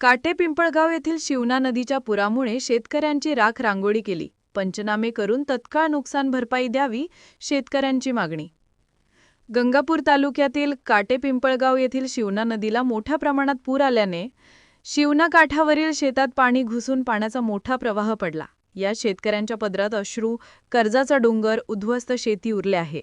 काटे पिंपळगाव येथील शिवना नदीच्या पुरामुळे शेतकऱ्यांची राख रांगोळी केली. पंचनामे करून तत्काळ नुकसान भरपाई द्यावी शेतकऱ्यांची मागणी. गंगापूर तालुक्यातील काटे पिंपळगाव येथील शिवना नदीला मोठ्या प्रमाणात पूर आल्याने शिवना काठावरील शेतात पाणी घुसून पाण्याचा मोठा प्रवाह पडला. या शेतकऱ्यांच्या पदरात अश्रू कर्जाचा डोंगर उद्ध्वस्त शेती उरले आहे.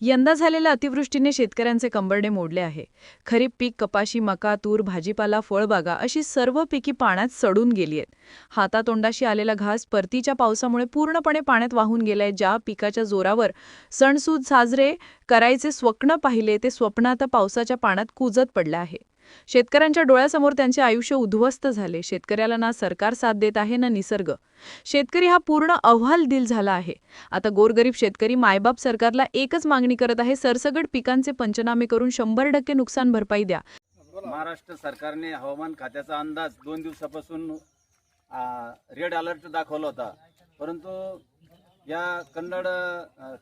यंदा झालेल्या अतिवृष्टीने शेतकऱ्यांचे कंबरडे मोडले आहे. खरीप पीक कपाशी मका तूर भाजीपाला फळबागा अशी सर्व पिकी पाण्यात सडून गेली आहेत. हातातोंडाशी आलेला घास परतीच्या पावसामुळे पूर्णपणे पाण्यात वाहून गेलाय ज्या पिकाच्या जोरावर सणसूद साजरे करायचे स्वप्न पाहिले ते स्वप्न आता पावसाच्या पाण्यात कुजत पडलं आहे. शेतकऱ्यांच्या डोळ्यासमोर त्यांचे आयुष्य उद्ध्वस्त झाले. शेतकऱ्याला ना सरकार साथ देत आहे ना निसर्ग. शेतकरी हा पूर्ण अहवाल दिल झाला आहे. आता गोरगरीब शेतकरी मायबाप सरकारला एकच मागणी करत आहे सरसगट पिकांचे पंचनामे करून शंभर टक्के नुकसान भरपाई द्या. महाराष्ट्र सरकारने हवामान खात्याचा अंदाज दोन दिवसापासून रेड अलर्ट दाखवला होता. परंतु या कन्नड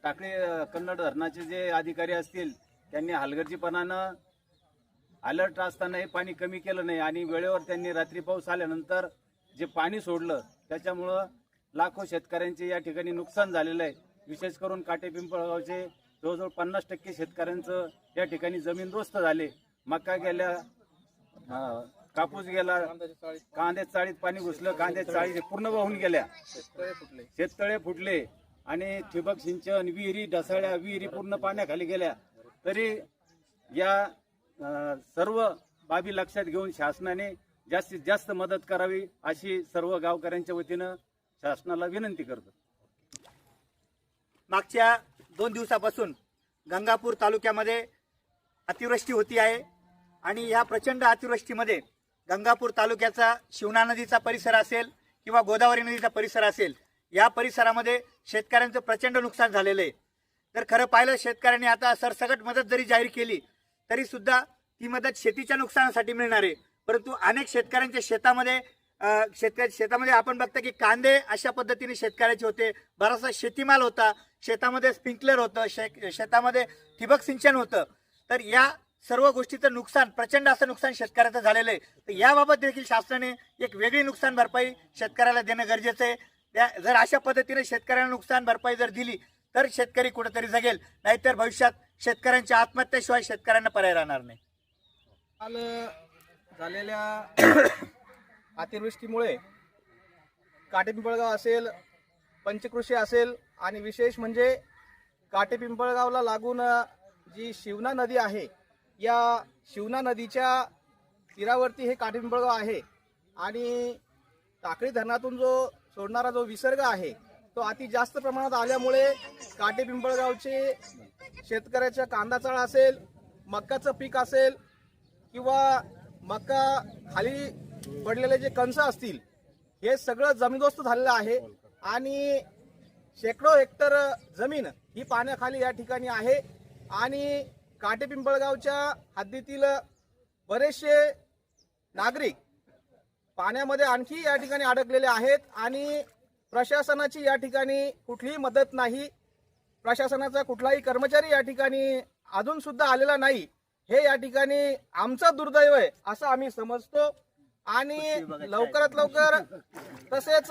टाकळी कन्नड धरणाचे जे अधिकारी असतील त्यांनी हलगर्जीपणानं अलर्ट असताना हे पाणी कमी केलं नाही आणि वेळेवर त्यांनी रात्री पाऊस आल्यानंतर जे पाणी सोडलं त्याच्यामुळं लाखो शेतकऱ्यांचे या ठिकाणी नुकसान झालेलं आहे. विशेष करून काटे पिंपळगावचे जवळजवळ पन्नास टक्के शेतकऱ्यांचं या ठिकाणी जमीन जमीनदोस्त झाले. मका गेल्या कापूस गेला कांद्यात चाळीत पाणी घुसलं कांद्यात चाळीत पूर्ण वाहून गेल्या. शेततळे फुटले आणि ठिबक सिंचन विहिरी ढसाळ्या विहिरी पूर्ण पाण्याखाली गेल्या. तरी या सर्व बाबी लक्षात घेऊन शासनाने जास्तीत जास्त मदत करावी अशी सर्व गावकऱ्यांच्या वतीनं शासनाला विनंती करतो. मागच्या दोन दिवसापासून गंगापूर तालुक्यामध्ये अतिवृष्टी होती आहे आणि या प्रचंड अतिवृष्टीमध्ये गंगापूर तालुक्याचा शिवना नदीचा परिसर असेल किंवा गोदावरी नदीचा परिसर असेल या परिसरामध्ये शेतकऱ्यांचं प्रचंड नुकसान झालेलं आहे. जर खरं पाहिलं शेतकऱ्यांनी आता सरसकट मदत जरी जाहीर केली तरी सुद्धा ती मदत शेतीच्या नुकसानासाठी मिळणार आहे. परंतु अनेक शेतकऱ्यांच्या शेतामध्ये शेतकऱ्या शेतकरी शेतामध्ये आपण बघता की कांदे अशा पद्धतीने शेतकऱ्याचे होते. बराचसा शेतीमाल होता. शेतामध्ये स्प्रिंकलर होतं. शे शेतामध्ये ठिबक सिंचन होतं. तर या सर्व गोष्टीचं नुकसान प्रचंड असं नुकसान शेतकऱ्याचं झालेलं आहे. तर याबाबत देखील शासनाने एक वेगळी नुकसान भरपाई शेतकऱ्याला देणं गरजेचं आहे. त्या जर अशा पद्धतीने शेतकऱ्यांना नुकसान भरपाई जर दिली तर शेतकरी कुठेतरी जगेल. नाहीतर भविष्यात शेतकऱ्यांच्या आत्महत्येशिवाय शेतकऱ्यांना पर्याय राहणार नाही. काल झालेल्या अतिवृष्टीमुळे काटेपिंपळगाव असेल पंचकृषी असेल आणि विशेष म्हणजे काटेपिंपळगावला लागून जी शिवना नदी आहे या शिवना नदीच्या तीरावरती हे काटेपिंपळगाव आहे आणि टाकळी धरणातून जो सोडणारा जो विसर्ग आहे तो अति जास्त प्रमाणात आल्यामुळे काटेपिंपळगावचे शेतकऱ्याच्या कांदा चाळ असेल मक्काचं पीक असेल किंवा मका खाली पडलेले जे कंस असतील हे सगळं जमीनदोस्त झालेलं आहे. आणि शेकडो हेक्टर जमीन ही पाण्याखाली या ठिकाणी आहे. आणि काटेपिंपळगावच्या हद्दीतील बरेचसे नागरिक पाण्यामध्ये आणखी या ठिकाणी अडकलेले आहेत आणि प्रशासनाची या ठिकाणी कुठलीही मदत नाही. प्रशासनाचा कुठलाही कर्मचारी या ठिकाणी अजून सुद्धा आलेला नाही हे या ठिकाणी आमचं दुर्दैव आहे असं आम्ही समजतो. आणि लवकरात लवकर तसेच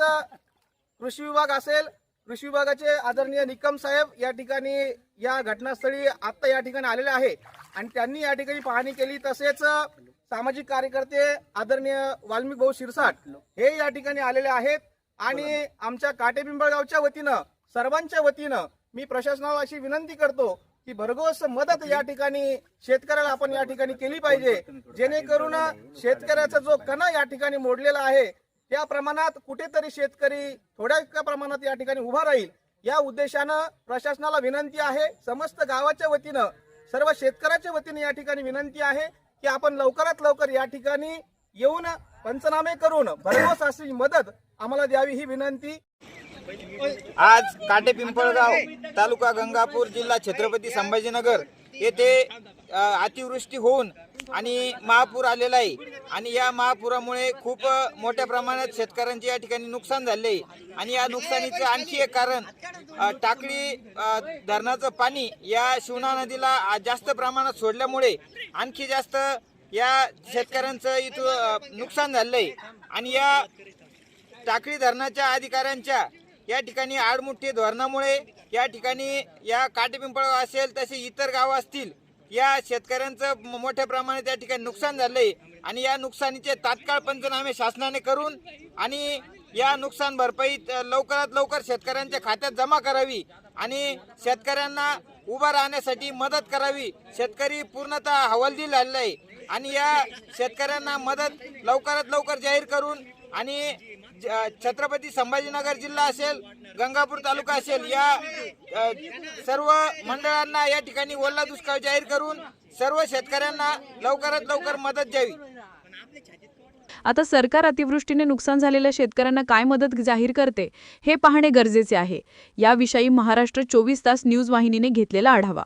कृषी विभाग असेल कृषी विभागाचे आदरणीय निकम साहेब या ठिकाणी या घटनास्थळी आता या ठिकाणी आलेले आहे. आणि त्यांनी या ठिकाणी पाहणी केली तसेच सामाजिक कार्यकर्ते आदरणीय वाल्मिक भाऊ शिरसाट हे या ठिकाणी आलेले आहेत. आणि आमच्या काटेपिंपळगावच्या वतीनं सर्वांच्या वतीनं मी प्रशासनाला अशी विनंती करतो की भरघोस मदत या ठिकाणी शेतकऱ्याला आपण या ठिकाणी केली पाहिजे. जेणेकरून शेतकऱ्याचा जो कणा या ठिकाणी मोडलेला आहे त्या प्रमाणात कुठेतरी शेतकरी थोड्या प्रमाणात या ठिकाणी उभा राहील. या उद्देशानं प्रशासनाला विनंती आहे समस्त गावाच्या वतीनं सर्व शेतकऱ्याच्या वतीने या ठिकाणी विनंती आहे की आपण लवकरात लवकर या ठिकाणी येऊन पंचनामे करून भरघोस अशी मदत आम्हाला द्यावी ही विनंती. आज काटे पिंपळगाव तालुका गंगापूर जिल्हा छत्रपती संभाजीनगर येथे अतिवृष्टी होऊन आणि महापूर आलेला आहे. आणि या महापुरामुळे खूप मोठ्या प्रमाणात शेतकऱ्यांचे या ठिकाणी नुकसान झाले. आहे आणि या नुकसानीचं आणखी एक कारण टाकळी धरणाचं पाणी या शिवना नदीला जास्त प्रमाणात सोडल्यामुळे आणखी जास्त या शेतकऱ्यांचं इथं नुकसान झालं आहे आणि या टाकळी धरणाच्या अधिकाऱ्यांच्या या ठिकाणी आडमुठ्ठी धोरणामुळे या ठिकाणी या काटेपिंपळगाव असेल तसे इतर गावं असतील या शेतकऱ्यांचं म- मोठ्या प्रमाणात या ठिकाणी नुकसान झालंय. आणि या नुकसानीचे तात्काळ पंचनामे शासनाने करून आणि या नुकसान भरपाई लवकरात लवकर शेतकऱ्यांच्या खात्यात जमा करावी आणि शेतकऱ्यांना उभा राहण्यासाठी मदत करावी. शेतकरी पूर्णतः हवालदिल झालेला आहे. आणि या शेतकऱ्यांना मदत लवकरात लवकर जाहीर करून आणि छत्रपती संभाजीनगर जिल्हा असेल गंगापूर तालुका असेल या सर्व मंडळांना या ठिकाणी ओला दुष्काळ जाहीर करून सर्व शेतकऱ्यांना लवकरात लवकर मदत द्यावी. आता सरकार अतिवृष्टीने नुकसान झालेल्या शेतकऱ्यांना काय मदत जाहीर करते हे पाहणे गरजेचे आहे. याविषयी महाराष्ट्र चोवीस तास न्यूज वाहिनीने घेतलेला आढावा.